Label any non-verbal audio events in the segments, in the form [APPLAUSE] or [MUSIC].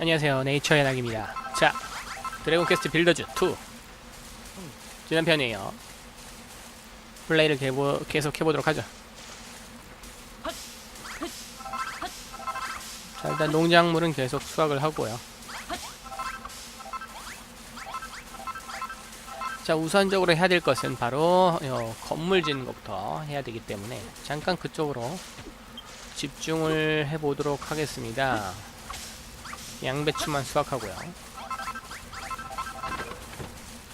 안녕하세요. 네이처의 낙입니다. 자 드래곤 퀘스트 빌더즈 2 지난 편이에요. 플레이를 개보, 계속 해보도록 하죠. 자 일단 농작물은 계속 수확을 하고요. 자 우선적으로 해야 될 것은 바로 어, 건물 짓는 것부터 해야 되기 때문에 잠깐 그쪽으로 집중을 해보도록 하겠습니다 양배추만 수확하고요.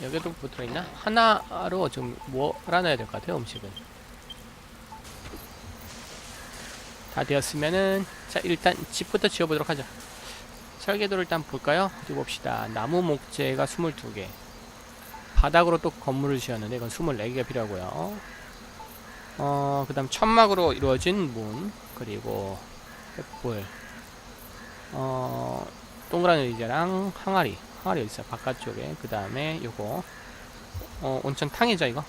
여기도 뭐 들어있나? 하나로 지금 뭐 알아놔야 될 것 같아요, 음식은. 다 되었으면은, 자, 일단 집부터 지어보도록 하죠. 설계도를 일단 볼까요? 어디 봅시다. 나무 목재가 22개. 바닥으로 또 건물을 지었는데, 이건 24개가 필요하고요. 어, 그 다음 천막으로 이루어진 문, 그리고 횃불, 어 동그란 의자랑 항아리 항아리 어디 있어 바깥쪽에. 그 다음에 요거. 어 온천 탕이죠 이거?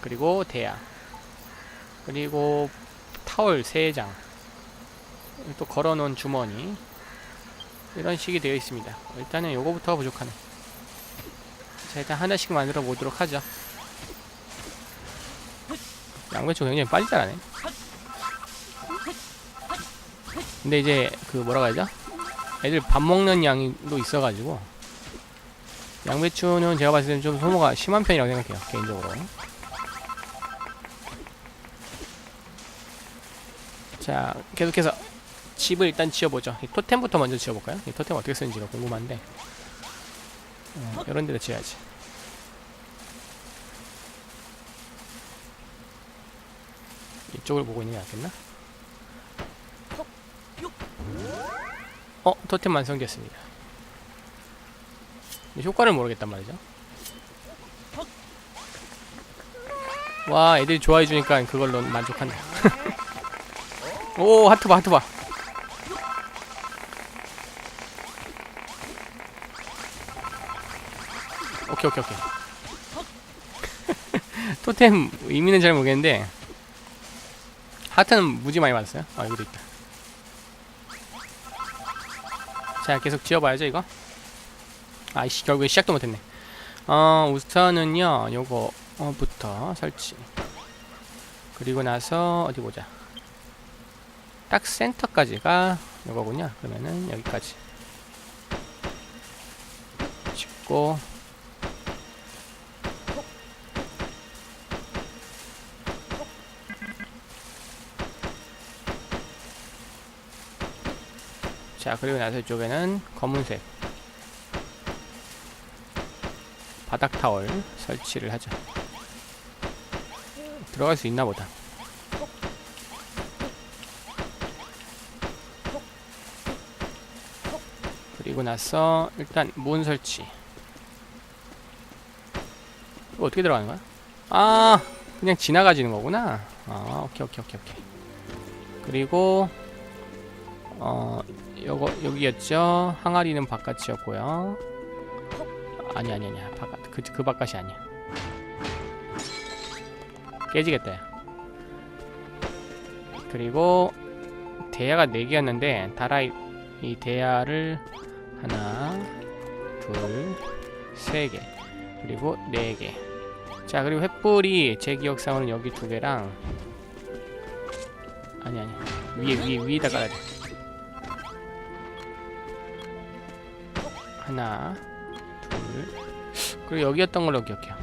그리고 대야. 그리고 타월 3장. 또 걸어놓은 주머니. 이런 식이 되어 있습니다. 일단은 요거부터 부족하네. 자 일단 하나씩 만들어 보도록 하죠. 양배추 굉장히 빨리 자라네. 근데 이제 그 뭐라고 하죠? 애들 밥 먹는 양도 있어가지고. 양배추는 제가 봤을 때는 좀 소모가 심한 편이라고 생각해요 개인적으로. 자 계속해서 집을 일단 지어보죠. 이 토템부터 먼저 지어볼까요? 이 토템 어떻게 쓰는지가 궁금한데. 어, 이런 데다 지어야지. 이쪽을 보고 있는 게 낫겠나? 어, 토템 완성되었습니다. 근데 효과를 모르겠단 말이죠. 와, 애들이 좋아해 주니까 그걸로 만족한다. [LAUGHS] 오, 하트 봐, 하트 봐. 오케이, 오케이, 오케이. [LAUGHS] 토템 의미는 잘 모르겠는데 하트는 무지 많이 받았어요. 아, 여기도 있다. 자 계속 지어봐야죠 이거. 아이씨 결국에 시작도 못했네. 어 우선은요 요거 어, 부터 설치. 그리고 나서 어디 보자. 딱 센터까지가 요거군요. 그러면은 여기까지. 짓고 자 그리고 나서 이쪽에는 검은색 바닥 타월 설치를 하죠. 들어갈 수 있나 보다. 그리고 나서 일단 문 설치. 이거 어떻게 들어가는 거야? 아 그냥 지나가지는 거구나. 아 오케이 오케이 오케이 오케이. 그리고 어 요거 여기였죠. 항아리는 바깥이었고요. 아니 아니 아니야. 바깥 그, 그 바깥이 아니야. 깨지겠다. 야. 그리고 대야가 4개였는데 다라이 이 대야를 하나, 둘, 세 개. 그리고 네 개. 자, 그리고 횃불이 제 기억상으로는 여기 두 개랑 아니 아니. 위에 위에 위에다 깔아야 돼. 하나, 둘, 그리고 여기였던 걸로 기억해요.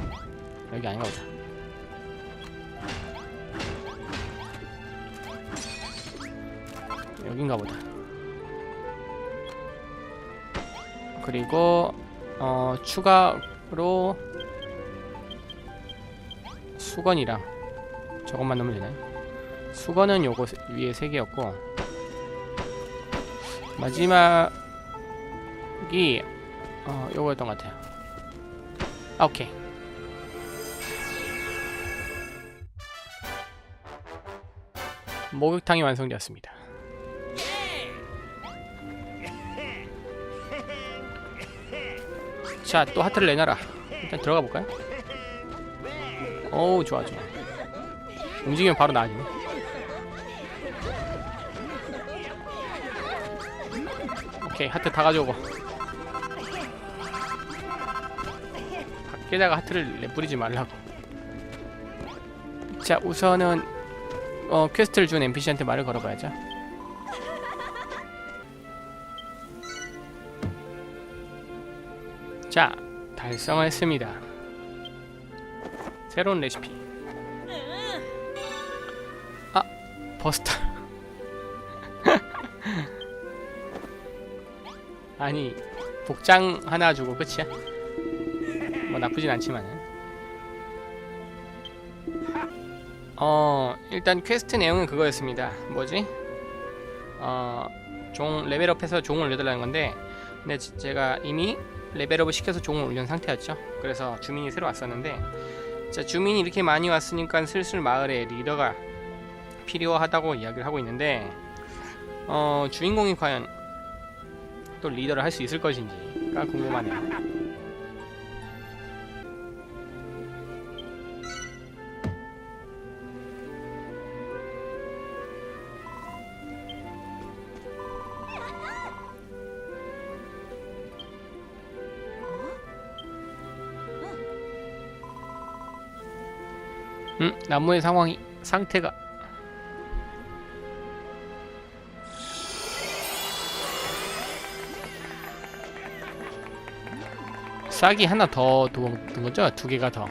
여기 아닌가 보다. 여긴가 보다. 그리고 어 추가로 수건이랑 저것만 넣으면 되나요? 수건은 요거 세- 위에 세 개였고 마지막이 어, 요거였던 것 같아요. 아, 오케이. 목욕탕이 완성되었습니다. [LAUGHS] 자, 또 하트를 내놔라. 일단 들어가 볼까요? 어우, 좋아, 좋아. 움직이면 바로 나아지네. 오케이 하트 다 가져오고 밖에다가 하트를 내뿌리지 말라고. 자 우선은 어 퀘스트를 준 NPC한테 말을 걸어봐야죠. 자 달성했습니다. 새로운 레시피. 아 버스터. [LAUGHS] 아니 복장 하나 주고 끝이야? 뭐 나쁘진 않지만은 어 일단 퀘스트 내용은 그거였습니다 뭐지? 어종 레벨업해서 종을 올려달라는 건데 근데 지- 제가 이미 레벨업을 시켜서 종을 올린 상태였죠 그래서 주민이 새로 왔었는데 자 주민이 이렇게 많이 왔으니까 슬슬 마을에 리더가 필요하다고 이야기를 하고 있는데 어 주인공이 과연 또 리더를 할 수 있을 것인지가 궁금하네요. 나무의 상황이 상태가 싹이 하나 더둔 거죠? 두 개가 더.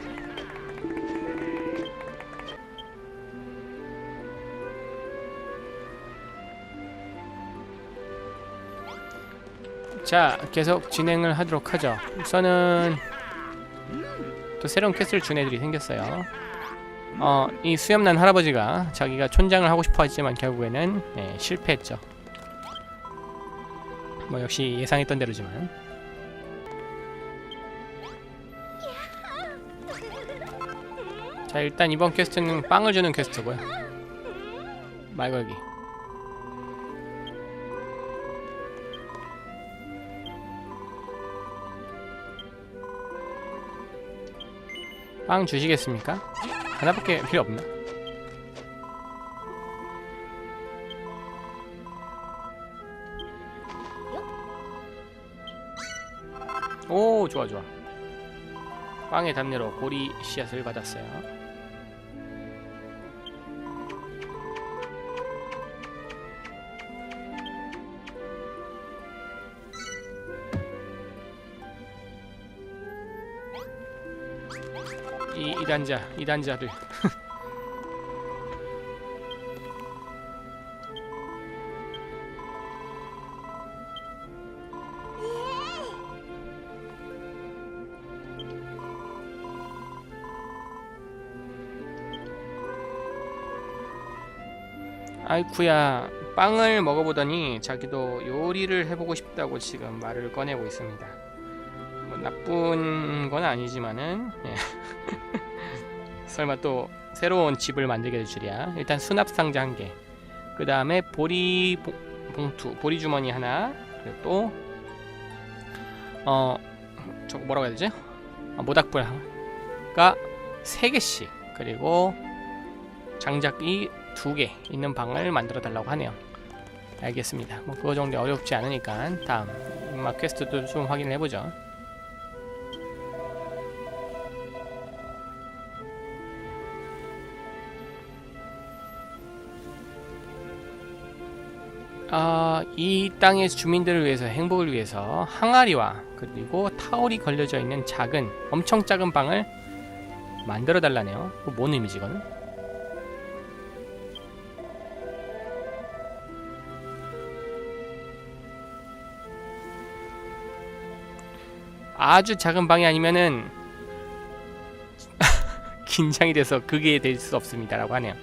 자, 계속 진행을 하도록 하죠. 우선은 또 새로운 퀘스트를 준 애들이 생겼어요. 어, 이 수염난 할아버지가 자기가 촌장을 하고 싶어 했지만 결국에는 예, 실패했죠. 뭐 역시 예상했던 대로지만. 자 일단 이번 퀘스트는 빵을 주는 퀘스트고요 말 걸기 빵 주시겠습니까? 하나밖에 필요 없나? 오 좋아 좋아 빵의 담내로 보리 씨앗을 받았어요 이 이단자 이단자들 아이쿠야 빵을 먹어보더니 자기도 요리를 해보고 싶다고 지금 말을 꺼내고 있습니다 뭐 나쁜 건 아니지만은 예. [LAUGHS] 설마 또 새로운 집을 만들게 될 줄이야. 일단 수납 상자 한 개 그 다음에 보리 봉, 봉투 보리 주머니 하나. 그리고 또 어 저거 뭐라고 해야 되지? 아, 모닥불가 세 개씩. 그리고 장작이 두 개 있는 방을 만들어 달라고 하네요. 알겠습니다. 뭐 그거 정도 어렵지 않으니까 다음 음악 퀘스트도 좀 확인을 해보죠 아, 이 땅의 주민들을 위해서 행복을 위해서 항아리와 그리고 타올이 걸려져 있는 작은 엄청 작은 방을 만들어 달라네요. 그뭔 의미지 이거는? 아주 작은 방이 아니면은 [LAUGHS] 긴장이 돼서 그게 될 수 없습니다라고 하네요.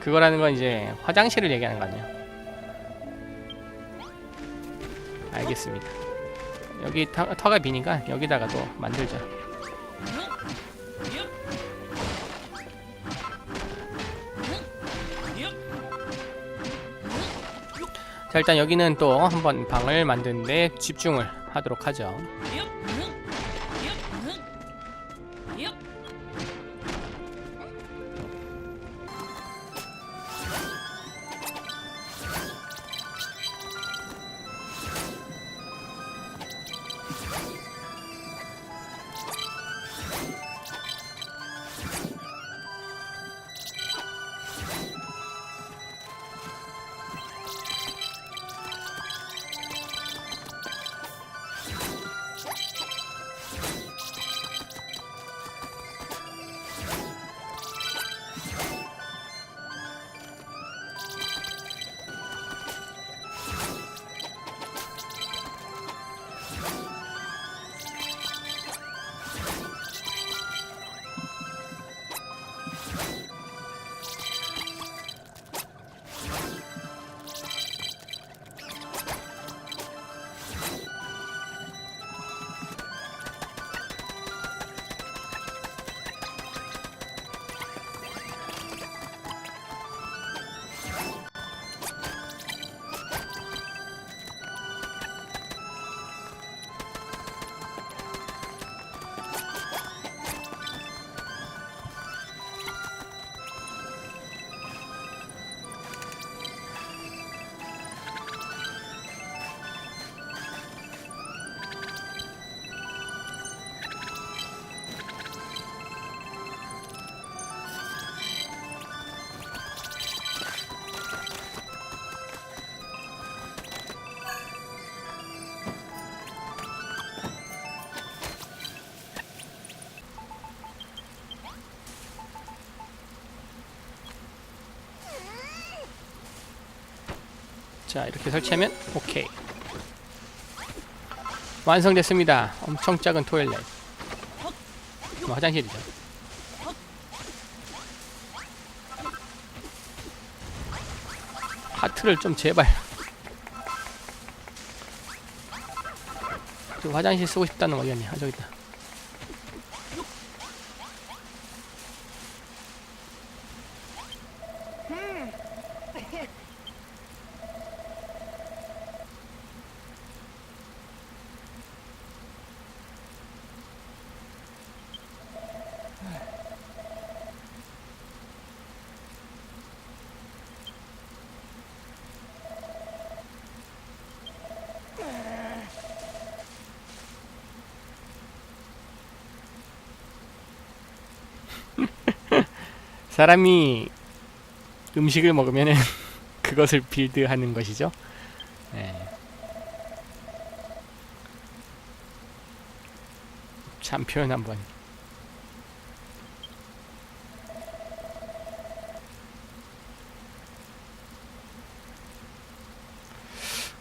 그거라는 건 이제 화장실을 얘기하는 거 아니에요? 알겠습니다. 여기 터, 터가 비니까 여기다가도 만들자. 자 일단 여기는 또 한번 방을 만드는데 집중을 하도록 하죠. 자 이렇게 설치하면 오케이 완성됐습니다. 엄청 작은 토일렛. 뭐 화장실이죠. 하트를 좀 제발. 저 화장실 쓰고 싶다는 거 어디갔냐 아 저기 있다 사람이 음식을 먹으면은 [LAUGHS] 그것을 빌드하는 것이죠. 네. 참 표현 한번.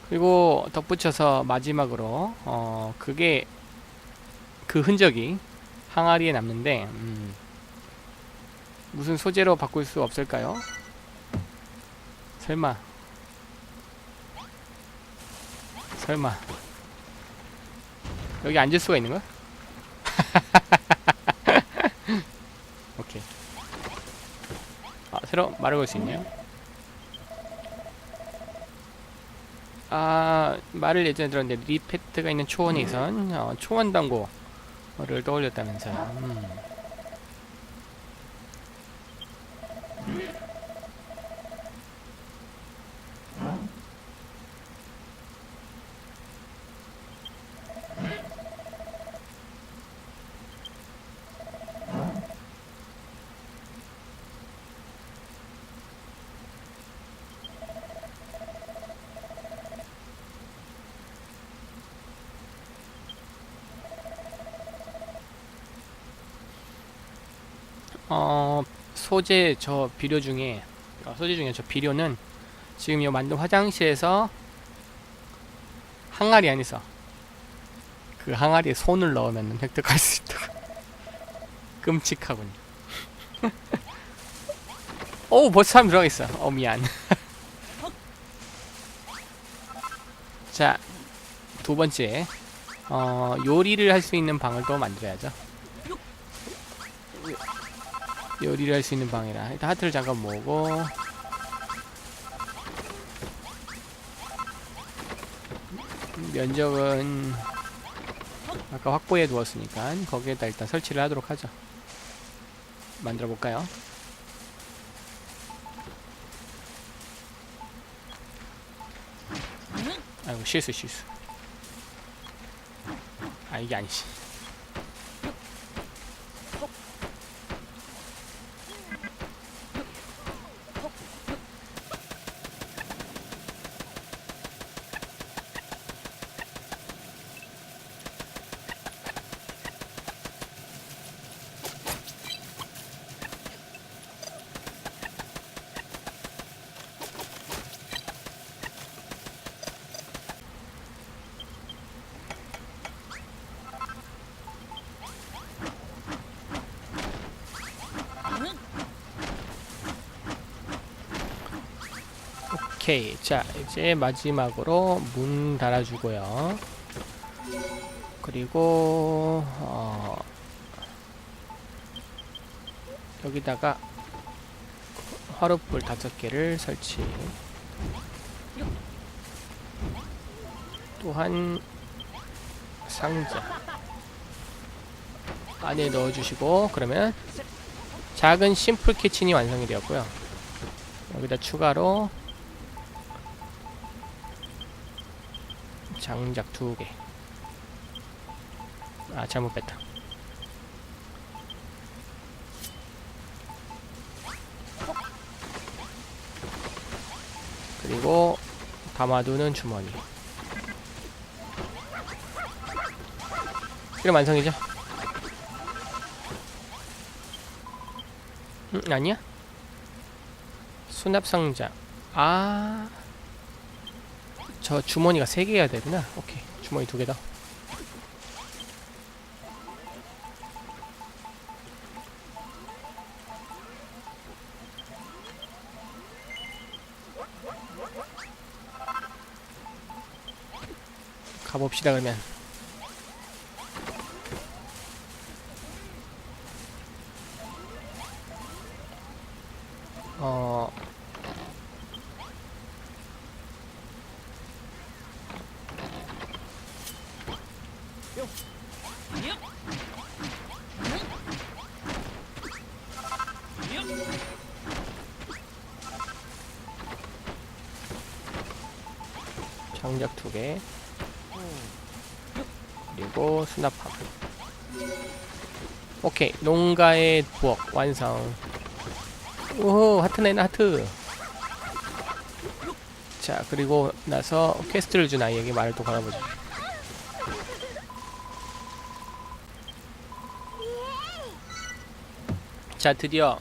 그리고 덧붙여서 마지막으로 어 그게 그 흔적이 항아리에 남는데 음, 무슨 소재로 바꿀 수 없을까요? 설마 설마 여기 앉을 수가 있는 거야? [LAUGHS] 오케이 아 새로 말을 걸 수 있네요 아 말을 예전에 들었는데 리페트가 있는 초원에선 어, 초원 당고를 떠올렸다면서요 음. 어 소재 저 비료 중에 어, 소재 중에 저 비료는 지금 이 만든 화장실에서 항아리 안에서 그 항아리에 손을 넣으면 획득할 수 있다. [LAUGHS] 끔찍하군요. [LAUGHS] 오 벌써 사람 들어가 있어. 어 미안. [LAUGHS] 자 두 번째 어 요리를 할 수 있는 방을 또 만들어야죠. 요리를 할 수 있는 방이라. 일단 하트를 잠깐 모으고. 면적은 아까 확보해 두었으니까 거기에다 일단 설치를 하도록 하죠. 만들어 볼까요? 아이고 실수 실수. 아 이게 아니지 오케이. 자 이제 마지막으로 문 달아주고요. 그리고 어, 여기다가 화롯불 다섯 개를 설치. 또한 상자 안에 넣어주시고 그러면 작은 심플 키친이 완성이 되었고요. 여기다 추가로 장작 두 개. 아 잘못 뺐다. 그리고 담아두는 주머니. 이럼 완성이죠? 음, 아니야? 수납 상자. 아. 저 주머니가 3개여야 되구나. 오케이. 주머니 두개 더. 가봅시다 그러면 장작 두 개. 그리고 수납함 오케이. 농가의 부엌 완성. 오호 하트 내나 하트. 자 그리고 나서 퀘스트를 준 아이에게 말을 또 걸어보자. 자 드디어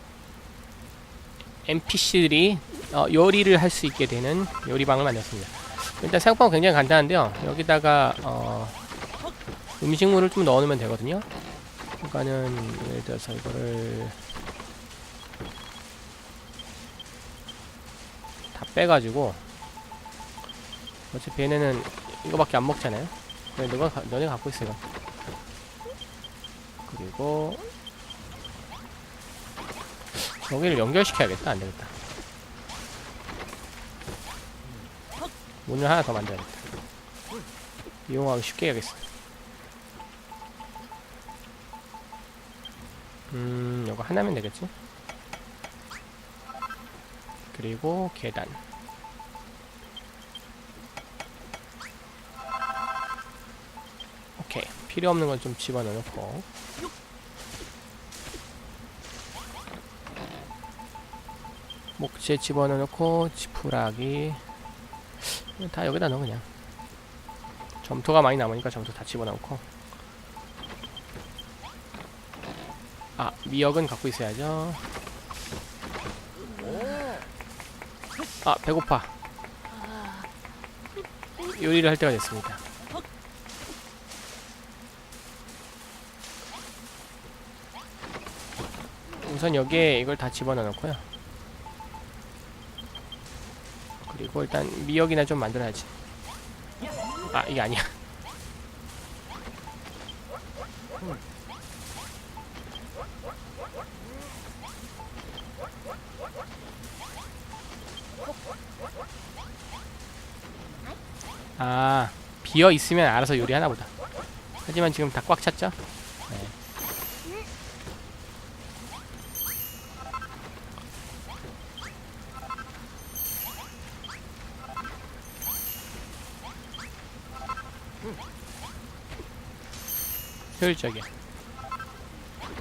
NPC들이 어, 요리를 할 수 있게 되는 요리방을 만들었습니다 일단 생각보다 굉장히 간단한데요. 여기다가 어, 음식물을 좀 넣어놓으면 되거든요. 그러니까는 예를 들어서 이거를 다 빼가지고 어차피 얘네는 이거밖에 안 먹잖아요. 그래 너가 가- 너네 갖고 있어 이거. 그리고 저기를 연결시켜야겠다. 안되겠다 문을 하나 더 만들어야겠다 이용하기 쉽게 해야겠어. 음 이거 하나면 되겠지? 그리고 계단. 오케이. 필요 없는 건 좀 집어넣고. 목재 집어넣고 지푸라기 다 여기다 넣어 그냥. 점토가 많이 남으니까 점토 다 집어넣고. 아 미역은 갖고 있어야죠. 아 배고파. 요리를 할 때가 됐습니다. 우선 여기에 이걸 다 집어넣어 놓고요 그리고 일단 미역이나 좀 만들어야지. 아 이게 아니야. 아 비어 있으면 알아서 요리하나 보다. 하지만 지금 다 꽉 찼죠? 효율적이야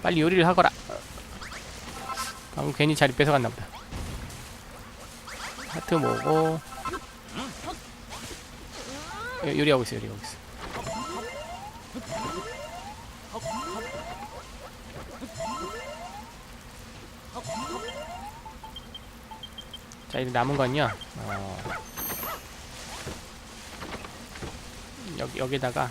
빨리 요리를 하거라. 방금 괜히 자리 뺏어갔나 보다. 하트 모으고. 요- 요리하고 있어 요리하고 있어 자 이제 남은 건요. 어, 여기 여기다가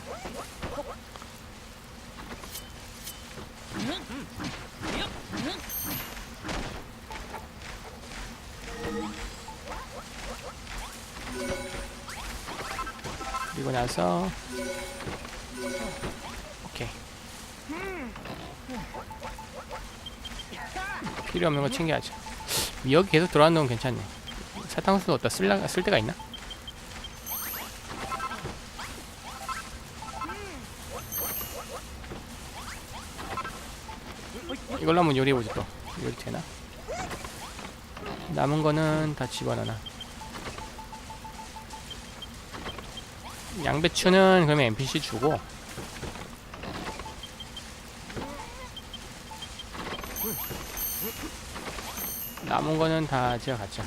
그리고 나서. 오케이. 필요 없는 거 챙겨야죠. 미역이 계속 들어가는 건 괜찮네. 사탕수수 어디다 쓸라, 쓸 데가 있나? 이걸로 한번 요리해보지 또. 요리 되나? 남은 거는 다 집어넣어 양배추는 그러면 NPC 주고. 남은 거는 다 제가 갖죠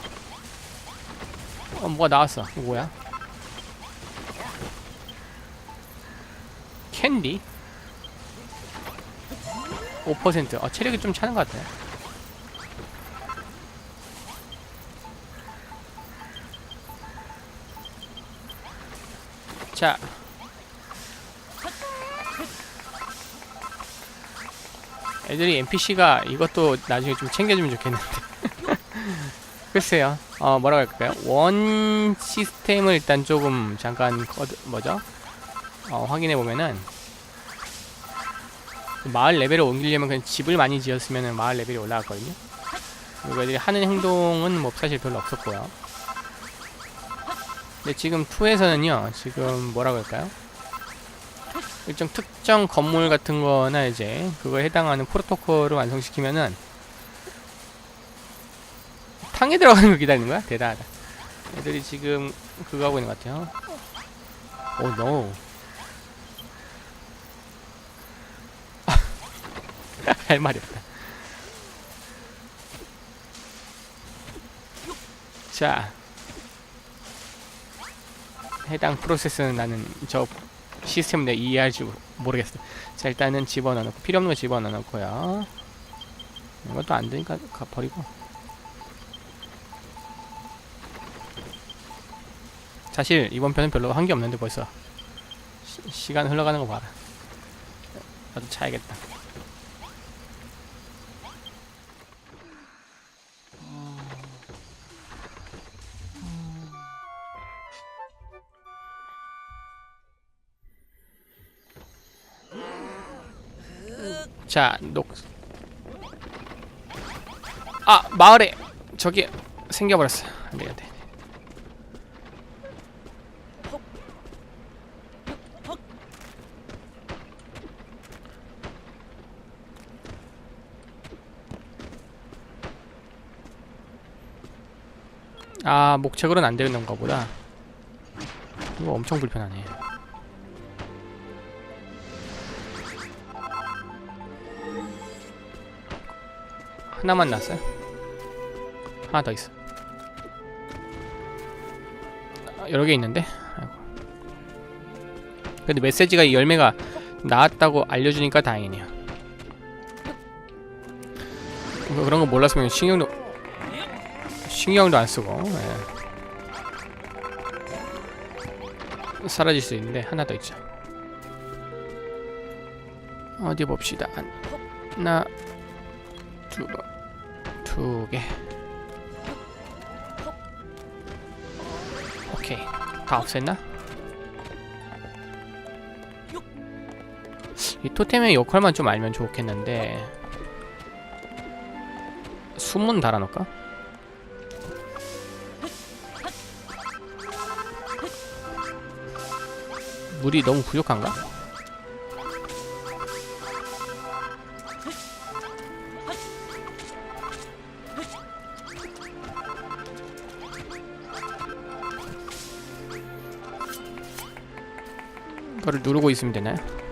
어 뭐가 나왔어? 이거 뭐야? 캔디? 5% 어, 체력이 좀 차는 것 같아요 자. 애들이 NPC가 이것도 나중에 좀 챙겨주면 좋겠는데. [LAUGHS] 글쎄요. 어, 뭐라고 할까요? 원 시스템을 일단 조금 잠깐 거드, 뭐죠? 어, 확인해 보면은 마을 레벨을 옮기려면 그냥 집을 많이 지었으면 마을 레벨이 올라갔거든요. 그리고 애들이 하는 행동은 뭐 사실 별로 없었고요. 근데 지금 2에서는요, 지금 뭐라고 할까요? 일정 특정 건물 같은 거나 이제 그거에 해당하는 프로토콜을 완성시키면은 탕에 들어가는 걸 기다리는 거야? 대단하다. 애들이 지금 그거 하고 있는 것 같아요. 오, 노. [LAUGHS] 할 말이 없다. 자. 해당 프로세스는 나는 저 시스템을 내가 이해할지 모르겠어. 자, 일단은 집어넣고, 필요 없는 거 집어넣고요. 이것도 안 되니까 가 버리고. 사실 이번 편은 별로 한 게 없는데 벌써 시, 시간 흘러가는 거 봐라. 나도 차야겠다. 자, 녹. 아, 마을에 저기 생겨버렸어. 안 돼, 안 돼. 아, 목책으로는 안 되는 건가 보다. 이거 엄청 불편하네. 하나만 났어요? 하나 더 있어. 아, 여러 개 있는데? 아이고. 근데 메시지가 이 열매가 나왔다고 알려주니까 다행이네요. 뭐 그런 거 몰랐으면 신경도 신경도 안 쓰고 예. 사라질 수 있는데 하나 더 있죠. 어디 봅시다. 하나, 두, 두 개. 오케이. 다 없앴나? 이 토템의 역할만 좀 알면 좋겠는데 숨문 달아놓을까? 물이 너무 부족한가? 이거를 누르고 있으면 되나요?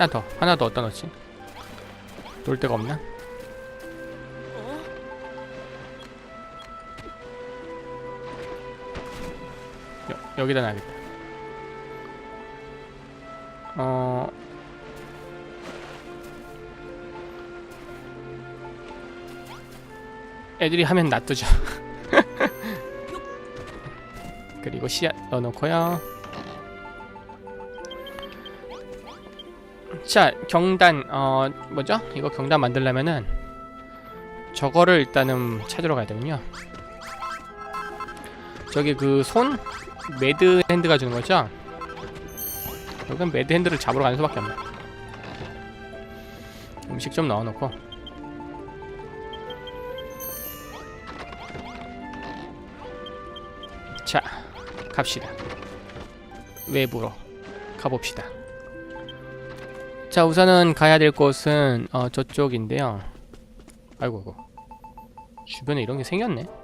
하나 더 하나 더 어디다 넣지? 놀 데가 없나? 여, 여기다 놔야겠다 어... 애들이 하면 놔두죠 [LAUGHS] 그리고 씨앗 넣어놓고요 자 경단 어 뭐죠? 이거 경단 만들려면은 저거를 일단은 찾으러 가야 되군요. 저기 그 손 매드 핸드가 주는 거죠? 여기는 매드 핸드를 잡으러 가는 수밖에 없네. 음식 좀 넣어놓고 자 갑시다. 외부로 가봅시다. 자 우선은 가야 될 곳은 어, 저쪽인데요 아이고 아이고 주변에 이런 게 생겼네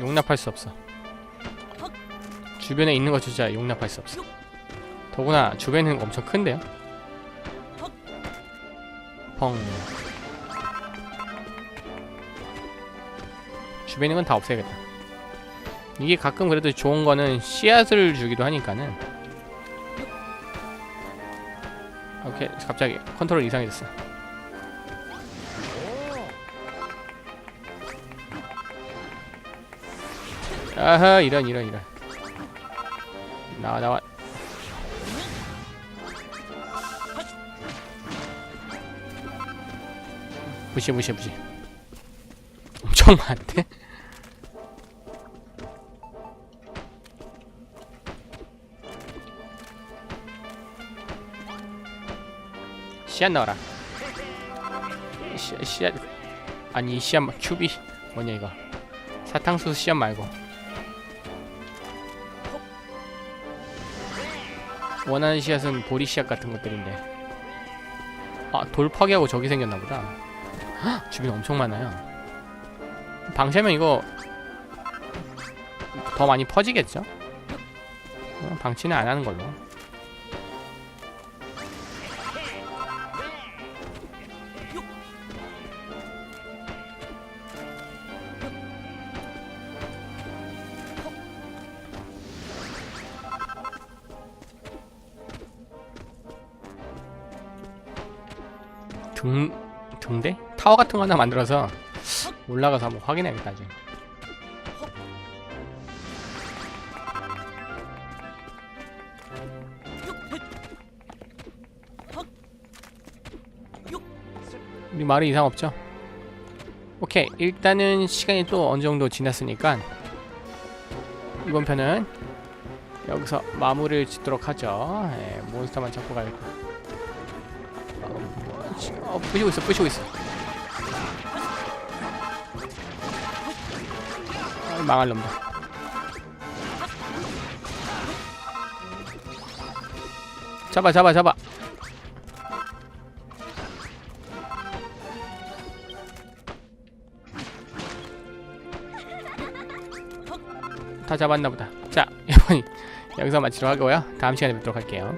용납할 수 없어. 주변에 있는 것조차 용납할 수 없어. 더구나 주변은 엄청 큰데요. 펑. 주변에 건다 없애야겠다. 이게 가끔 그래도 좋은 거는 씨앗을 주기도 하니까는. 오케이 갑자기 컨트롤 이상해졌어. 아하 이런 이런 이런. 나와 나와. 무시 무시 무시. 엄청 많대 씨앗 넣어라. 씨, 씨앗 아니 마- 큐비. 뭐냐 이거. 사탕수수 씨앗 말고. 원하는 씨앗은 보리 씨앗 같은 것들인데. 아 돌파기하고 저기 생겼나 보다. 헉, 주변에 엄청 많아요. 방치하면 이거 더 많이 퍼지겠죠? 어, 방치는 안 하는 걸로 타워 같은 거 하나 만들어서 올라가서 한번 확인해야겠다 나중에 우리 말이 이상 없죠? 오케이 일단은 시간이 또 어느 정도 지났으니까 이번 편은 여기서 마무리를 짓도록 하죠. 예, 몬스터만 잡고 가야겠다 어, 뭐, 지- 어, 있어 부시고 있어 망할 놈들. 잡아 잡아 잡아. 다 잡았나 보다. 자 이번 여기서 마치도록 하고요. 다음 시간에 뵙도록 할게요